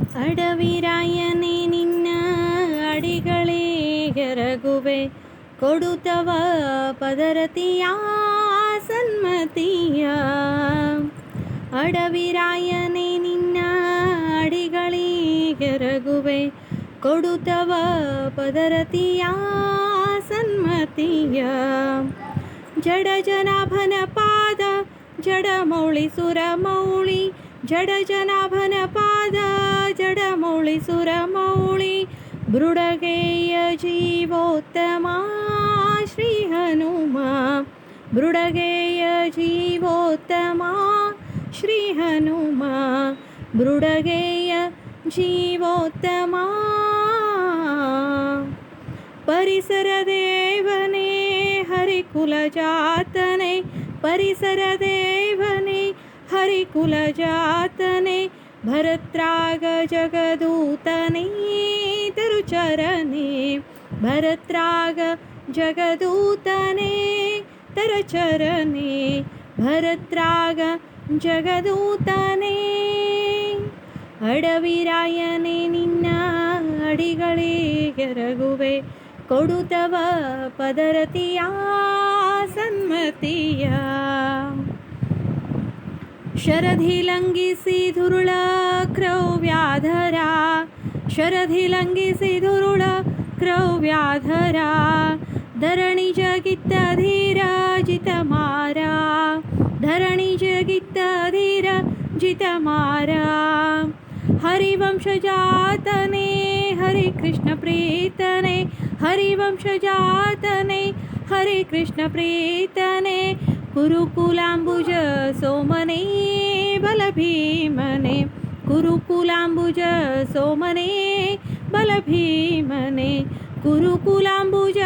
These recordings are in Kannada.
ಅಡವಿರಾಯನೇ ನಿನ್ನ ಅಡಿಗಳೇ ಎರಗುವೆ. ಕೊಡುತ್ತವ ಪದರತಿಯ ಸನ್ಮತಿಯ. ಅಡವಿರಾಯನೇ ನಿನ್ನ ಅಡಿಗಳೇ ಎರಗುವೆ. ಕೊಡುತ್ತವ ಪದರತಿಯ ಸನ್ಮತಿಯ. ಜಡ ಜನಾಭನ ಪಾದ, ಜಡ ಮೌಳಿ ಸುರ ಮೌಳಿ ಜಡ ಜನಾಭನ ಪಾದ ಜಡ ಮೌಳಿ ಸುರ ಮೌಳಿ ಬೃಡಗೆಯ ಜೀವೋತ್ತಮ ಶ್ರೀ ಹನುಮ. ಬೃಡಗೆಯ ಜೀವೋತ್ತಮ ಶ್ರೀ ಹನುಮ. ಬೃಡಗೆಯ ಜೀವೋತ್ತಮ ಪರಿಸರ ದೇವನೇ, ಹರಿಕುಲ ಜಾತನೆ, ಪರಿಸರ ದೇವನೇ. ಹರಿಕುಲ ಜಾತನೆ ಭರತ್ರಾಗ ಜಗದೂತನೇ ತರುಚರನೆ ಭರತ್ರಾಗ ಜಗದೂತನೇ ತರಚರನೆ ಭರತ್ರಾಗ ಜಗದೂತನೇ. ಅಡವಿರಾಯನೆ ನಿನ್ನ ಅಡಿಗಳೇ ಎರಗುವೆ. ಕೊಡುತ್ತವ ಪದರತಿಯ ಸನ್ಮತಿಯ. शरधि लङ्गिसि धुरुळक्रौ व्याधरा। शरधिलङ्गिसि धुरुळक्रौव्याधरा शरधिलङ्गिसि धुरुळक्रौव्याधरा धरणि जगित्तधीराजितमारा धरणि जगित्तधीराजितमारा हरिवंशजातने हरिकृष्णप्रीतने। हरिवंशजातने हरिकृष्णप्रीतने। ಕುರುಕುಲಾಂಬುಜ ಸೋಮನೆ ಬಲಭೀಮನೆ ಕುರುಕುಲಾಂಬುಜ ಸೋಮನೆ ಬಲಭೀಮನೆ ಕುರುಕುಲಾಂಬುಜ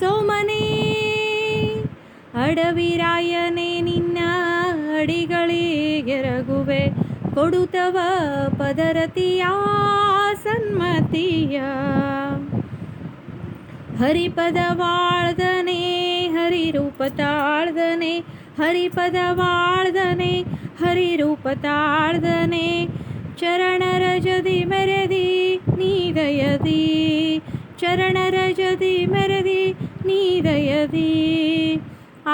ಸೋಮನೆ. ಅಡವಿರಾಯನೇ ನಿನ್ನ ಅಡಿಗಳಿಗೆರಗುವೆ ಕೊಡುತ್ತವ ಪದರತಿಯ ಸನ್ಮತಿಯ. ಹರಿಪದ ವಾಳ್ದನೆ ಹರಿರೂಪ ತಾಳ್ದನೆ ಹರಿಪದ ವಾಳ್ದನೆ ಹರಿರೂಪ ತಾಳ್ದನೆ ಚರಣರ ಜದಿ ಮೆರೆದಿ ನೀದಯದಿ ಚರಣರ ಜದಿ ಮೆರೆದಿ ನೀದಯದಿ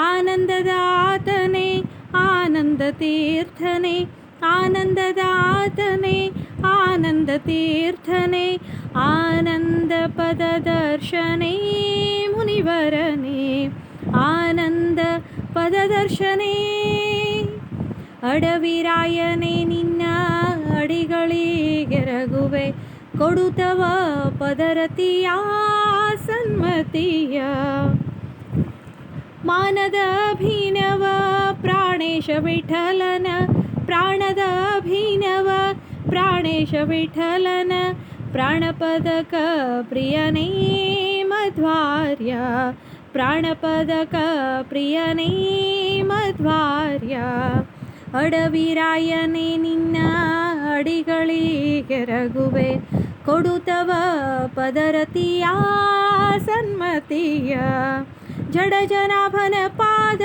ಆನಂದದಾತನೆ ಆನಂದ ತೀರ್ಥನೆ ಆನಂದದಾತನೆ ಆನಂದ ತೀರ್ಥನೆ ಆನಂದ ಪದ ದರ್ಶನೆ ಅಡವಿರಾಯನೆ, ನಿನ್ನ ಅಡಿಗಳಿಗೆರಗುವೆ ಕೊಡುತ್ತವ ಪದರತಿಯ ಸನ್ಮತಿಯ. ಮಾನದ ಅಭಿನವ, ಪ್ರಾಣೇಶ ವಿಠಲನ, ಪ್ರಾಣದ ಅಭಿನವ, ಪ್ರಾಣೇಶ ವಿಠಲನ ಪ್ರಾಣಪದಕ ಪ್ರಿಯನೇ ಮಧ್ವಾರ್ಯ. ಪ್ರಾಣಪದಕ ಪ್ರಿಯನೇ ಮಧ್ವಾರ್ಯ. ಅಡವಿರಾಯನೇ ನಿನ್ನ ಅಡಿಗಳಿಗೆರಗುವೆ ಕೊಡುತ್ತವ ಪದರತಿಯ ಸನ್ಮತಿಯ. ಜಡ ಜನಾಭನ ಪಾದ,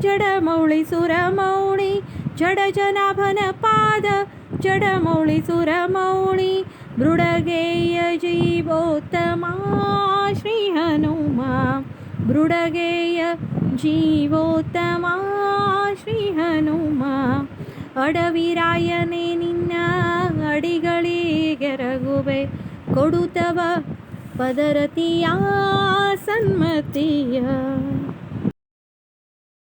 ಜಡ ಮೌಳಿ ಸುರ ಮೌಳಿ. ಜಡ ಜನಾಭನ ಪಾದ, ಜಡ ಮೌಳಿ ಸುರ ಮೌಳಿ. ಮೃಡಗೆಯ ಜೀವೋತ್ತಮ ಶ್ರೀ ಹನುಮ. ಮೃಡಗೇಯ ಜೀವೋತ್ತಮ ಶ್ರೀ ಹನುಮ. ಅಡವಿರಾಯನೇ ನಿನ್ನ ಅಡಿಗಳಿಗೆರಗುವೆ ಕೊಡುತ್ತವ ಪದರತಿಯ ಸನ್ಮತಿಯ